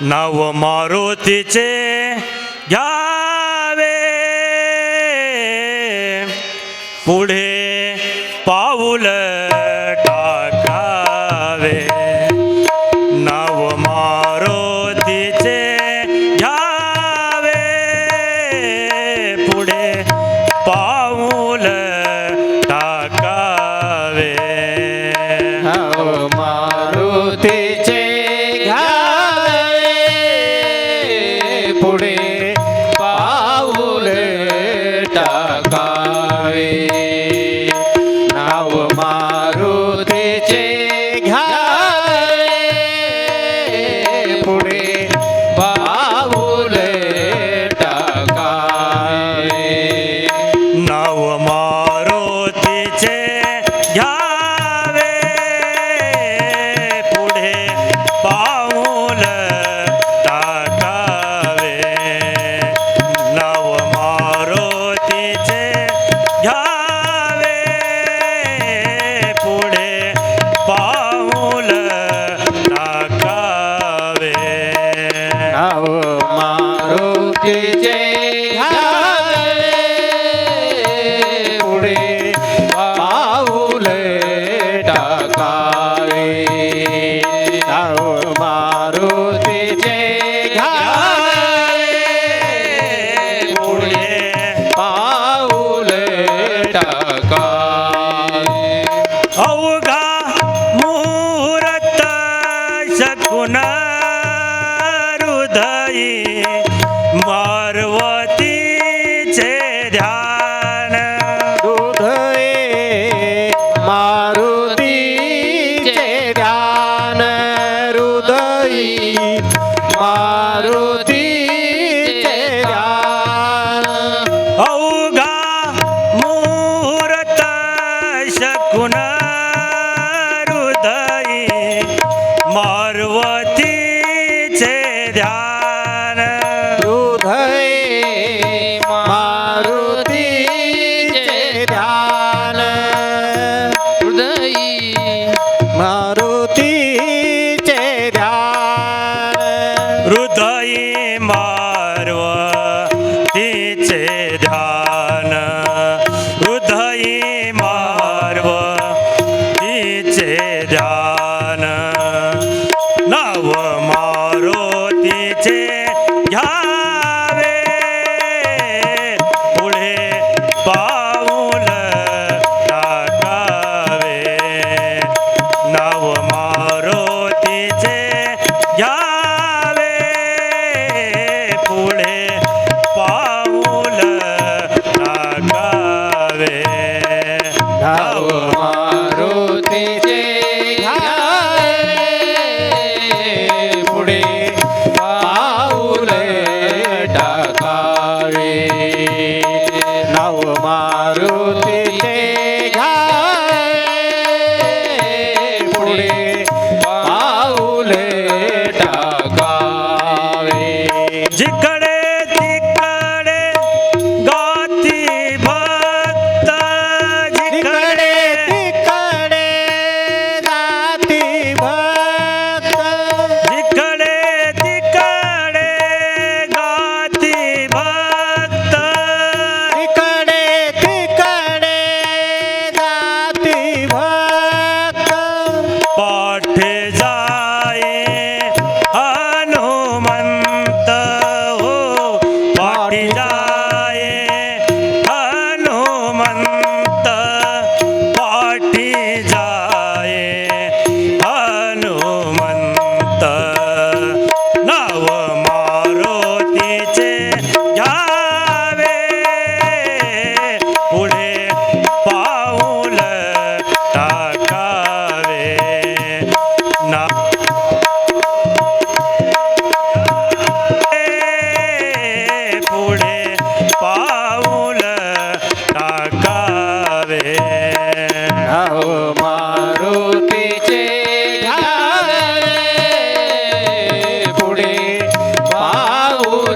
नव मारुतीचे घ्यावे. पुढे যে ध्यान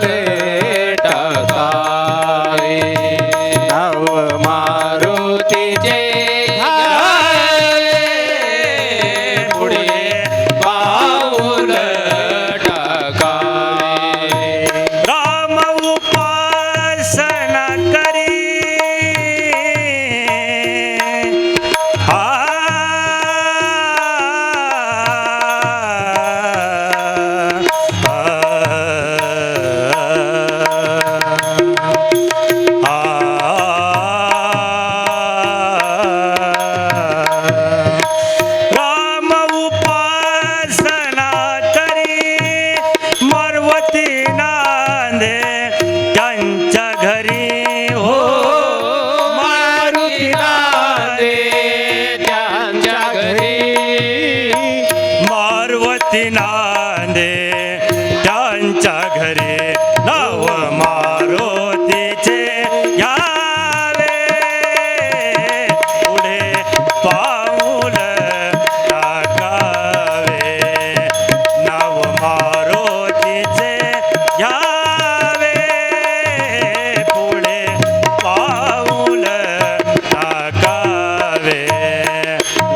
রে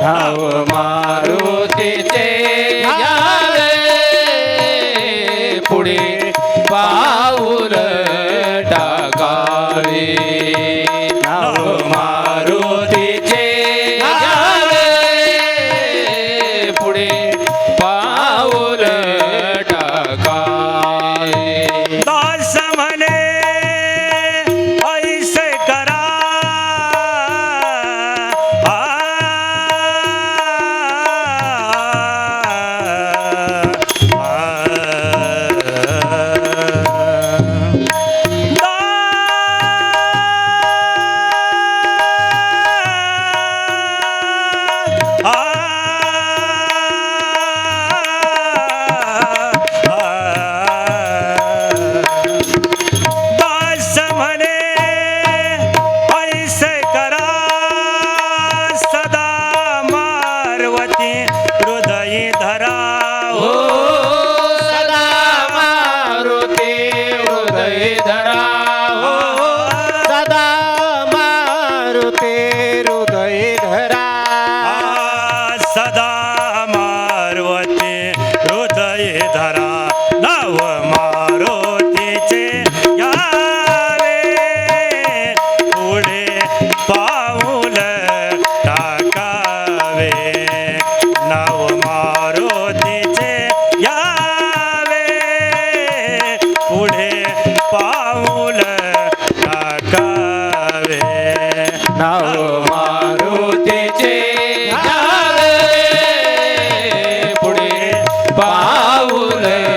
Ah, Raul. हृदयी धरा। हो सदा मारुती हृदय धरा। हो सदा मारुते हृदय धरा। सदा मारुती हृदय धरा। Hare